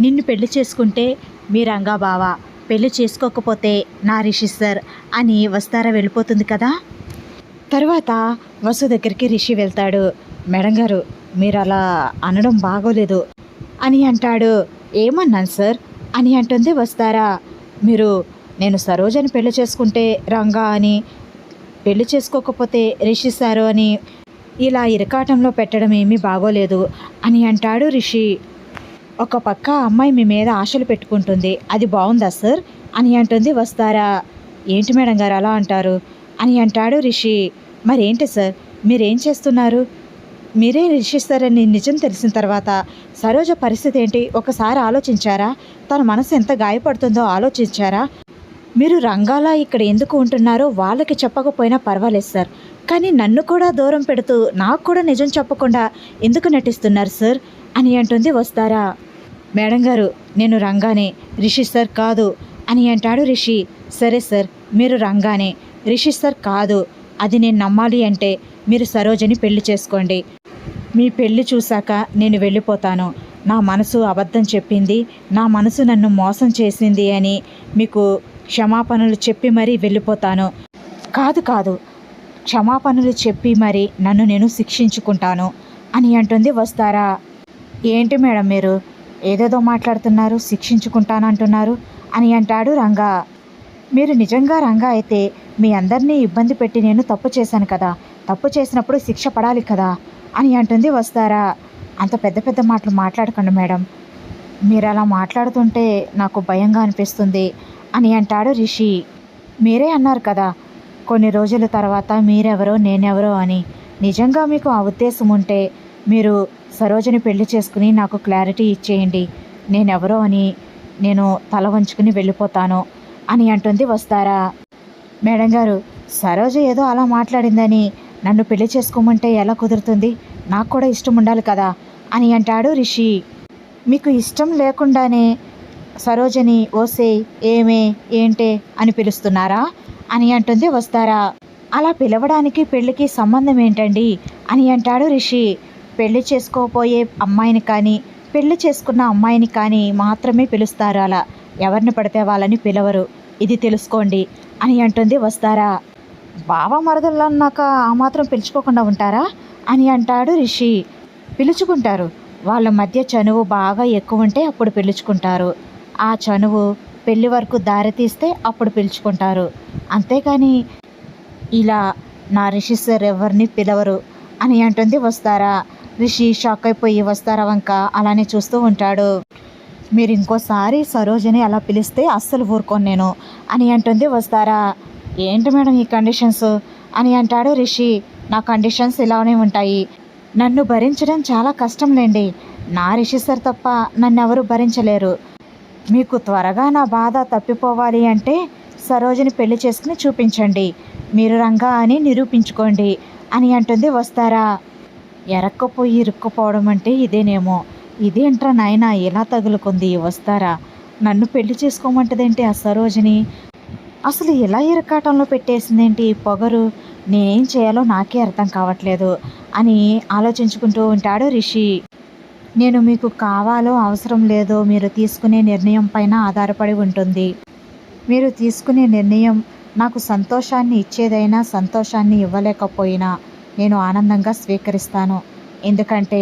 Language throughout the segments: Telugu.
నిన్ను పెళ్ళి చేసుకుంటే మీ రంగా బావ పెళ్ళి చేసుకోకపోతే నా రిషి సార్ అని వస్తారా వెళ్ళిపోతుంది కదా? తర్వాత వసు దగ్గరికి రిషి వెళ్తాడు. మేడం గారు మీరు అలా అనడం బాగోలేదు అని అంటాడు. ఏమన్నాను సార్? అని అంటుంది వస్తారా. మీరు నేను సరోజని పెళ్ళి చేసుకుంటే రంగా అని పెళ్ళి చేసుకోకపోతే రిషి సారు అని ఇలా ఇరకాటంలో పెట్టడం ఏమీ బాగోలేదు అని అంటాడు రిషి. ఒక పక్క అమ్మాయి మీ మీద ఆశలు పెట్టుకుంటుంది. అది బాగుందా సార్? అని అంటుంది వస్తారా. ఏంటి మేడం గారు అలా అంటారు? అని అంటాడు రిషి. మరేంటి సార్? మీరేం చేస్తున్నారు? మీరే రిషి సార్ అని నిజం తెలిసిన తర్వాత సరోజ పరిస్థితి ఏంటి? ఒకసారి ఆలోచించారా? తన మనసు ఎంత గాయపడుతుందో ఆలోచించారా? మీరు రంగాలా ఇక్కడ ఎందుకు ఉంటున్నారో వాళ్ళకి చెప్పకపోయినా పర్వాలేదు సార్. కానీ నన్ను కూడా దూరం పెడుతూ నాకు కూడా నిజం చెప్పకుండా ఎందుకు నటిస్తున్నారు సార్? అని అంటుంది వస్తారా. మేడం గారు నేను రంగానే రిషి సార్ కాదు అని అంటాడు రిషి. సరే సార్ మీరు రంగానే రిషి సార్ కాదు అది నేను నమ్మాలి అంటే మీరు సరోజని పెళ్ళి చేసుకోండి. మీ పెళ్ళి చూశాక నేను వెళ్ళిపోతాను. నా మనసు అబద్ధం చెప్పింది నా మనసు నన్ను మోసం చేసింది అని మీకు క్షమాపణలు చెప్పి మరీ వెళ్ళిపోతాను. కాదు కాదు క్షమాపణలు చెప్పి మరి నన్ను నేను శిక్షించుకుంటాను అని అంటుంది వస్తారా? ఏంటి మేడం మీరు? ఏదేదో మాట్లాడుతున్నారు శిక్షించుకుంటాను అంటున్నారు అని అంటాడు రంగా. మీరు నిజంగా రంగా అయితే మీ అందరినీ ఇబ్బంది పెట్టి నేను తప్పు చేశాను కదా తప్పు చేసినప్పుడు శిక్ష పడాలి కదా అని అంటుంది వస్తారా. అంత పెద్ద పెద్ద మాటలు మాట్లాడకండి మేడం. మీరు అలా మాట్లాడుతుంటే నాకు భయంగా అనిపిస్తుంది అని అంటాడు రిషి. మీరే అన్నారు కదా కొన్ని రోజుల తర్వాత మీరెవరో నేనెవరో అని. నిజంగా మీకు ఆ ఉద్దేశం ఉంటే మీరు సరోజని పెళ్ళి చేసుకుని నాకు క్లారిటీ ఇచ్చేయండి. నేనెవరో అని నేను తల వంచుకుని వెళ్ళిపోతాను అని అంటుంది వస్తారా? మేడం గారు సరోజ ఏదో అలా మాట్లాడిందని నన్ను పెళ్ళి చేసుకోమంటే ఎలా కుదురుతుంది? నాకు కూడా ఇష్టం ఉండాలి కదా అని అంటాడు రిషి. మీకు ఇష్టం లేకుండానే సరోజని ఓసే ఏమే ఏంటే అని పిలుస్తున్నారా? అని అంటుంది వస్తారా? అలా పిలవడానికి పెళ్ళికి సంబంధం ఏంటండి? అని అంటాడు రిషి. పెళ్ళి చేసుకోబోయే అమ్మాయిని కానీ పెళ్ళి చేసుకున్న అమ్మాయిని కానీ మాత్రమే పిలుస్తారు అలా. ఎవరిని పడితే వాళ్ళని పిలవరు. ఇది తెలుసుకోండి అని అంటుంది వస్తారా? బావ మరదలు అన్నాక ఆ మాత్రం పిలుచుకోకుండా ఉంటారా? అని అంటాడు రిషి. పిలుచుకుంటారు. వాళ్ళ మధ్య చనువు బాగా ఎక్కువ ఉంటే అప్పుడు పిలుచుకుంటారు. ఆ చనువు పెళ్ళి వరకు దారి తీస్తే అప్పుడు పిలుచుకుంటారు. అంతేకాని ఇలా నా రిషి సార్ ఎవరిని పిలవరు అని అంటుంది వస్తారా? రిషి షాక్ అయిపోయి వస్తారా వంక? అలానే చూస్తూ ఉంటాడు. మీరు ఇంకోసారి సరోజని అలా పిలిస్తే అస్సలు ఊరుకోను నేను. అని అంటుంది వస్తారా? ఏంటి మేడం ఈ కండిషన్స్? అని అంటాడు రిషి. నా కండిషన్స్ ఇలానే ఉంటాయి. నన్ను భరించడం చాలా కష్టంలేండి నా రిషి సార్ తప్ప నన్ను ఎవరు భరించలేరు. మీకు త్వరగా నా బాధ తప్పిపోవాలి అంటే సరోజని పెళ్ళి చేసుకుని చూపించండి. మీరు రంగా అని నిరూపించుకోండి. అని అంటుంది వస్తారా? ఎరక్కపోయి ఇరుక్కుపోవడం అంటే ఇదేనేమో. ఇదేంట్రా నాయనా ఎలా తగులుకుంది? వస్తారా? నన్ను పెళ్ళి చేసుకోమంటదేంటి ఆ సరోజిని? అసలు ఎలా ఇరకాటంలో పెట్టేసిందేంటి? పొగరు? నేనేం చేయాలో నాకే అర్థం కావట్లేదు అని ఆలోచించుకుంటూ ఉంటాడు రిషి. నేను మీకు కావాలో అవసరం లేదో మీరు తీసుకునే నిర్ణయం పైన ఆధారపడి ఉంటుంది. మీరు తీసుకునే నిర్ణయం నాకు సంతోషాన్ని ఇచ్చేదైనా సంతోషాన్ని ఇవ్వలేకపోయినా నేను ఆనందంగా స్వీకరిస్తాను. ఎందుకంటే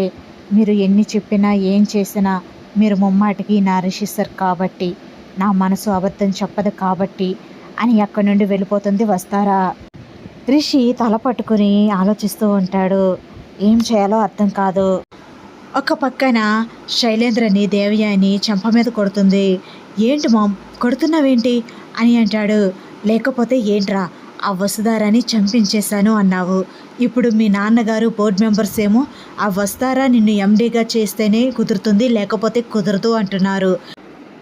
మీరు ఎన్ని చెప్పినా ఏం చేసినా మీరు ముమ్మాటికి నా రిషిసర్ కాబట్టి నా మనసు అబద్ధం చెప్పదు కాబట్టి అని అక్కడి నుండి వెళ్ళిపోతుంది వస్తారా? రిషి తల పట్టుకుని ఆలోచిస్తూ ఉంటాడు. ఏం చేయాలో అర్థం కాదు. ఒక పక్కన శైలేంద్రని దేవయాని చెంప మీద కొడుతుంది. ఏంటి మామ్ కొడుతున్నావేంటి? అని అంటాడు. లేకపోతే ఏంట్రా ఆ వసుధారాన్ని చంపించేశాను అన్నావు. ఇప్పుడు మీ నాన్నగారు బోర్డు మెంబర్స్ ఏమో ఆ వస్తారా నిన్ను ఎండీగా చేస్తేనే కుదురుతుంది లేకపోతే కుదరదు అంటున్నారు.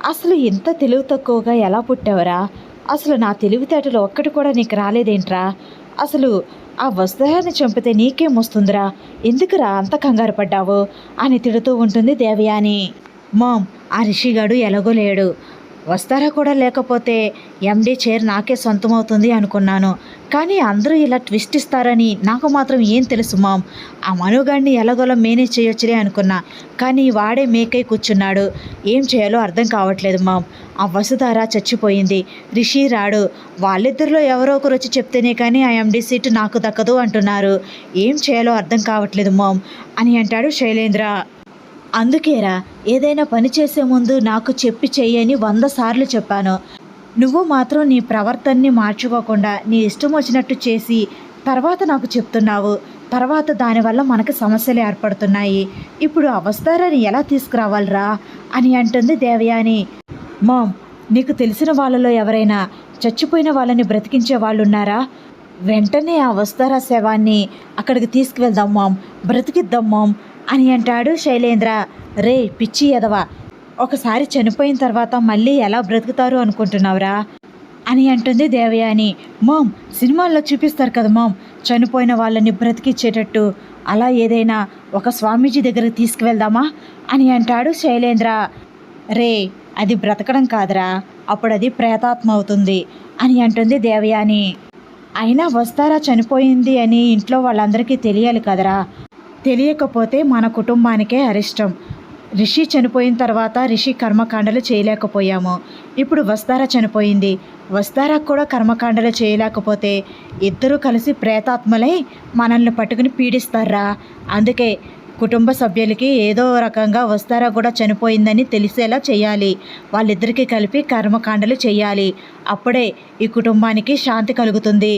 అసలు ఇంత తెలివి తక్కువగా ఎలా పుట్టావురా? అసలు నా తెలివితేటలు ఒక్కటి కూడా నీకు రాలేదేంట్రా? అసలు ఆ వస్తుహాన్ని చంపితే నీకేం వస్తుందిరా? ఎందుకురా అంత కంగారు పడ్డావు? అని తిడుతూ ఉంటుంది దేవయాని. మామ్ ఆ రిషిగాడు ఎలాగో లేడు. వస్తారా కూడా లేకపోతే ఎండి చైర్ నాకే సొంతమవుతుంది అనుకున్నాను. కానీ అందరూ ఇలా ట్విస్ట్ ఇస్తారని నాకు మాత్రం ఏం తెలుసు మామ్. ఆ మనుగాడిని ఎలాగోలా మేనేజ్ చేయొచ్చులే అనుకున్నా. కానీ వాడే మేకై కూర్చున్నాడు. ఏం చేయాలో అర్థం కావట్లేదు మామ్. ఆ వసుధార చచ్చిపోయింది. రిషి రాడు. వాళ్ళిద్దరిలో ఎవరో ఒకరు వచ్చి చెప్తేనే కానీ ఆ ఎండి సీటు నాకు దక్కదు అంటున్నారు. ఏం చేయాలో అర్థం కావట్లేదు మామ్ అని అంటాడు శైలేంద్ర. అందుకేరా ఏదైనా పని చేసే ముందు నాకు చెప్పి చెయ్యని వంద సార్లు చెప్పాను. నువ్వు మాత్రం నీ ప్రవర్తనని మార్చుకోకుండా నీ ఇష్టం వచ్చినట్టు చేసి తర్వాత నాకు చెప్తున్నావు. తర్వాత దానివల్ల మనకు సమస్యలు ఏర్పడుతున్నాయి. ఇప్పుడు అవస్థారాన్ని ఎలా తీసుకురావాలిరా అని అంటుంది దేవయాని. మామ్ నీకు తెలిసిన వాళ్ళలో ఎవరైనా చచ్చిపోయిన వాళ్ళని బ్రతికించే వాళ్ళు ఉన్నారా వెంటనే ఆ వస్తారా శవాన్ని? అక్కడికి తీసుకువెళ్దాం మామ్ బ్రతికిద్దాం మామ్ అని అంటాడు శైలేంద్ర. రే పిచ్చి ఎదవా ఒకసారి చనిపోయిన తర్వాత మళ్ళీ ఎలా బ్రతుకుతారు అనుకుంటున్నావురా? అని అంటుంది దేవయాని. మామ్ సినిమాల్లో చూపిస్తారు కదా మామ్ చనిపోయిన వాళ్ళని బ్రతికిచ్చేటట్టు. అలా ఏదైనా ఒక స్వామీజీ దగ్గరికి తీసుకువెళ్దామా? అని అంటాడు శైలేంద్ర. రే అది బ్రతకడం కాదురా అప్పుడు అది ప్రేతాత్మ అవుతుంది అని అంటుంది దేవయాని. అయినా వస్తారా చనిపోయింది అని ఇంట్లో వాళ్ళందరికీ తెలియాలి కదరా తెలియకపోతే మన కుటుంబానికే అరిష్టం. రిషి చనిపోయిన తర్వాత రిషి కర్మకాండలు చేయలేకపోయాము. ఇప్పుడు వస్తారా చనిపోయింది. వస్తారా కూడా కర్మకాండలు చేయలేకపోతే ఇద్దరూ కలిసి ప్రేతాత్మలై మనల్ని పట్టుకుని పీడిస్తారా? అందుకే కుటుంబ సభ్యులకి ఏదో రకంగా వస్తారా కూడా చనిపోయిందని తెలిసేలా చేయాలి. వాళ్ళిద్దరికీ కలిపి కర్మకాండలు చేయాలి. అప్పుడే ఈ కుటుంబానికి శాంతి కలుగుతుంది.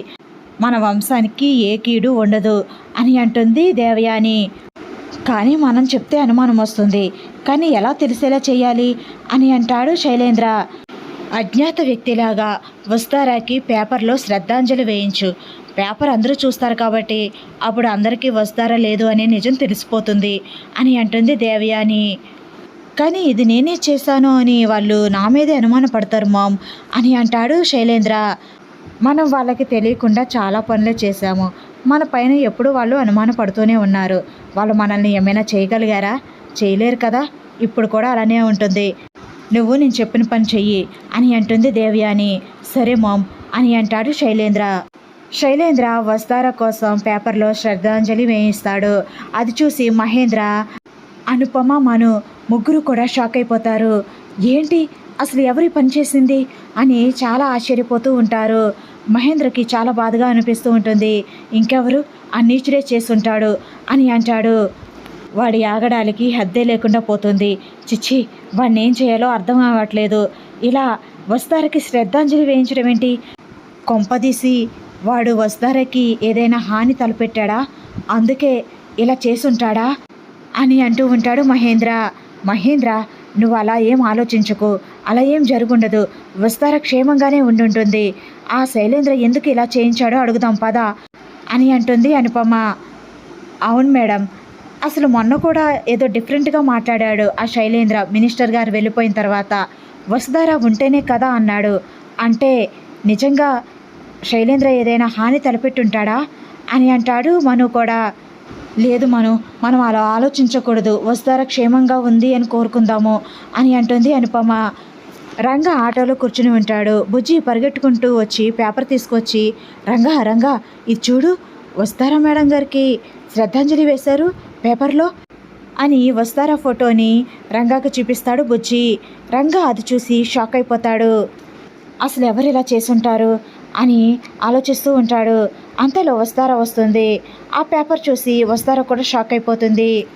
మన వంశానికి ఏ కీడు ఉండదు అని అంటుంది దేవయాని. కానీ మనం చెప్తే అనుమానం వస్తుంది. కానీ ఎలా తెలిసేలా చేయాలి అని అంటాడు శైలేంద్ర. అజ్ఞాత వ్యక్తిలాగా వస్తారాకి పేపర్లో శ్రద్ధాంజలి వేయించు. పేపర్ అందరూ చూస్తారు కాబట్టి అప్పుడు అందరికీ వస్తారా లేదు అనే నిజం తెలిసిపోతుంది అని అంటుంది దేవయాని. కానీ ఇది నేనే చేశాను అని వాళ్ళు నా మీదే అనుమాన పడతారు మామ్ అని అంటాడు శైలేంద్ర. మనం వాళ్ళకి తెలియకుండా చాలా పనులు చేశాము. మన పైన ఎప్పుడు వాళ్ళు అనుమాన పడుతూనే ఉన్నారు. వాళ్ళు మనల్ని ఏమైనా చేయగలిగారా? చేయలేరు కదా? ఇప్పుడు కూడా అలానే ఉంటుంది. నువ్వు నేను చెప్పిన పని చెయ్యి అని అంటుంది దేవయాని. సరే మామ్ అని అంటాడు శైలేంద్ర. శైలేంద్ర వస్తారా కోసం పేపర్లో శ్రద్ధాంజలి వేయిస్తాడు. అది చూసి మహేంద్ర అనుపమ మను ముగ్గురు కూడా షాక్ అయిపోతారు. ఏంటి? అసలు ఎవరి పని చేసింది అని చాలా ఆశ్చర్యపోతూ ఉంటారు. మహేంద్రకి చాలా బాధగా అనిపిస్తూ ఉంటుంది. ఇంకెవరు? ఆ నీచుడే చేసుంటాడు అని అంటాడు. వాడి ఆగడాలకి హద్దే లేకుండా పోతుంది. చిచ్చి వాడిని ఏం చేయాలో అర్థం అవ్వట్లేదు. ఇలా వస్తారకి శ్రద్ధాంజలి వేయించడం ఏంటి? కొంపదీసి వాడు వస్తారకి ఏదైనా హాని తలపెట్టాడా? అందుకే ఇలా చేసుంటాడా అని అంటూ ఉంటాడు మహేంద్ర. మహేంద్ర నువ్వు అలా ఏం ఆలోచించకు అలా ఏం జరుగుండదు. విస్తార క్షేమంగానే ఉండుంటుంది. ఆ శైలేంద్ర ఎందుకు ఇలా చేయించాడో అడుగుదాం పదా అని అంటుంది అనుపమ. అవును మేడం అసలు మొన్న కూడా ఏదో డిఫరెంట్గా మాట్లాడాడు ఆ శైలేంద్ర మినిస్టర్ గారు వెళ్ళిపోయిన తర్వాత. వసుధార ఉంటేనే కదా అన్నాడు. అంటే నిజంగా శైలేంద్ర ఏదైనా హాని తలపెట్టుంటాడా? అని అంటాడు మను కూడా. లేదు మను మనం అలా ఆలోచించకూడదు. వస్తారా క్షేమంగా ఉంది అని కోరుకుందాము అని అంటుంది అనుపమ. రంగా ఆటోలో కూర్చుని ఉంటాడు. బుజ్జి పరిగెట్టుకుంటూ వచ్చి పేపర్ తీసుకొచ్చి రంగా రంగా ఇది చూడు వస్తారా మేడం గారికి? శ్రద్ధాంజలి వేశారు పేపర్లో అని వస్తారా ఫోటోని రంగాకు చూపిస్తాడు బుజ్జి. రంగా అది చూసి షాక్ అయిపోతాడు. అసలు ఎవరు ఇలా చేసుంటారు? అని ఆలోచిస్తూ ఉంటాడు. అంతలో వస్తారా వస్తుంది. ఆ పేపర్ చూసి వస్తారా కూడా షాక్ అయిపోతుంది.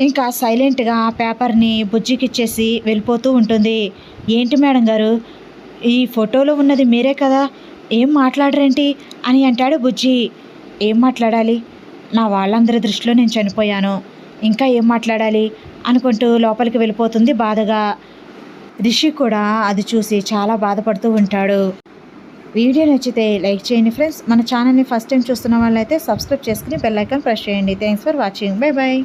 ఇంకా సైలెంట్గా ఆ పేపర్ని బుజ్జికి ఇచ్చేసి వెళ్ళిపోతూ ఉంటుంది. ఏంటి మేడం గారు? ఈ ఫోటోలో ఉన్నది మీరే కదా? ఏం మాట్లాడరేంటి? అని అంటాడు బుజ్జి. ఏం మాట్లాడాలి? నా వాళ్ళందరి దృష్టిలో నేను చనిపోయాను. ఇంకా ఏం మాట్లాడాలి? అనుకుంటూ లోపలికి వెళ్ళిపోతుంది బాధగా. రిషి కూడా అది చూసి చాలా బాధపడుతూ ఉంటాడు. వీడియో నచ్చితే లైక్ చేయండి ఫ్రెండ్స్. మన ఛానల్ని ఫస్ట్ టైం చూస్తున్న వాళ్ళైతే సబ్స్క్రైబ్ చేసుకుని బెల్లైకాన్ ప్రెస్ చేయండి. Thanks for watching. Bye bye